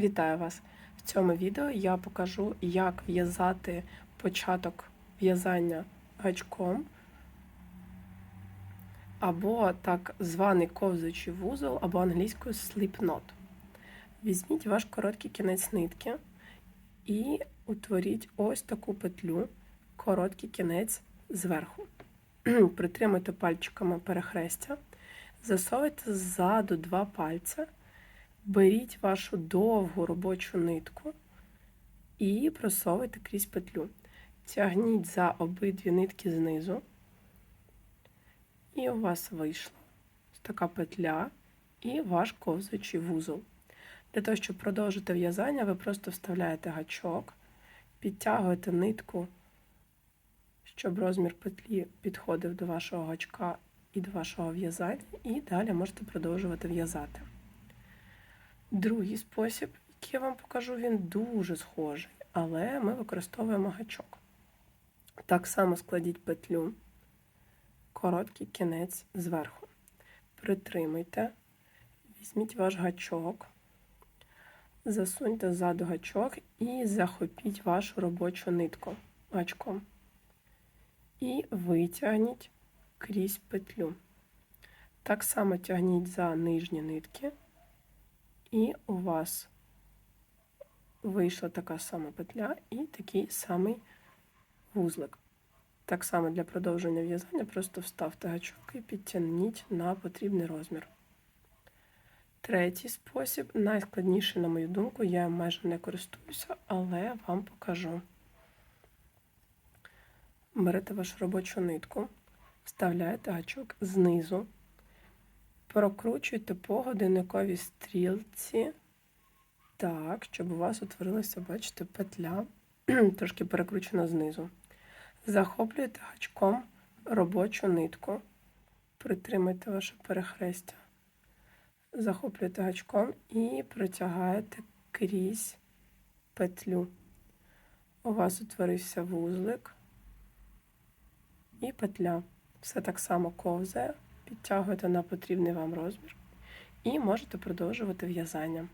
Вітаю вас! В цьому відео я покажу, як в'язати початок в'язання гачком або так званий ковзаючий вузол, або англійською knot. Візьміть ваш короткий кінець нитки і утворіть ось таку петлю, короткий кінець зверху. Притримуйте пальчиками перехрестя, засовуйте ззаду два пальця. Беріть вашу довгу робочу нитку і просовуйте крізь петлю. Тягніть за обидві нитки знизу, і у вас вийшла така петля і ваш ковзаючий вузол. Для того, щоб продовжити в'язання, ви просто вставляєте гачок, підтягуєте нитку, щоб розмір петлі підходив до вашого гачка і до вашого в'язання, і далі можете продовжувати в'язати. Другий спосіб, який я вам покажу, він дуже схожий, але ми використовуємо гачок. Так само складіть петлю, короткий кінець зверху. Притримуйте, візьміть ваш гачок, засуньте ззаду гачок і захопіть вашу робочу нитку гачком. І витягніть крізь петлю. Так само тягніть за нижні нитки. І у вас вийшла така сама петля і такий самий вузлик. Так само для продовження в'язання просто вставте гачок і підтягніть на потрібний розмір. Третій спосіб, найскладніший, на мою думку, я майже не користуюся, але вам покажу. Берете вашу робочу нитку, вставляєте гачок знизу. Прокручуйте по годинниковій стрілці, так, щоб у вас утворилася, бачите, петля, трошки перекручена знизу. Захоплюєте гачком робочу нитку, притримайте ваше перехрестя. Захоплюєте гачком і протягаєте крізь петлю. У вас утворився вузлик і петля. Все так само ковзає підтягуєте на потрібний вам розмір і можете продовжувати в'язання.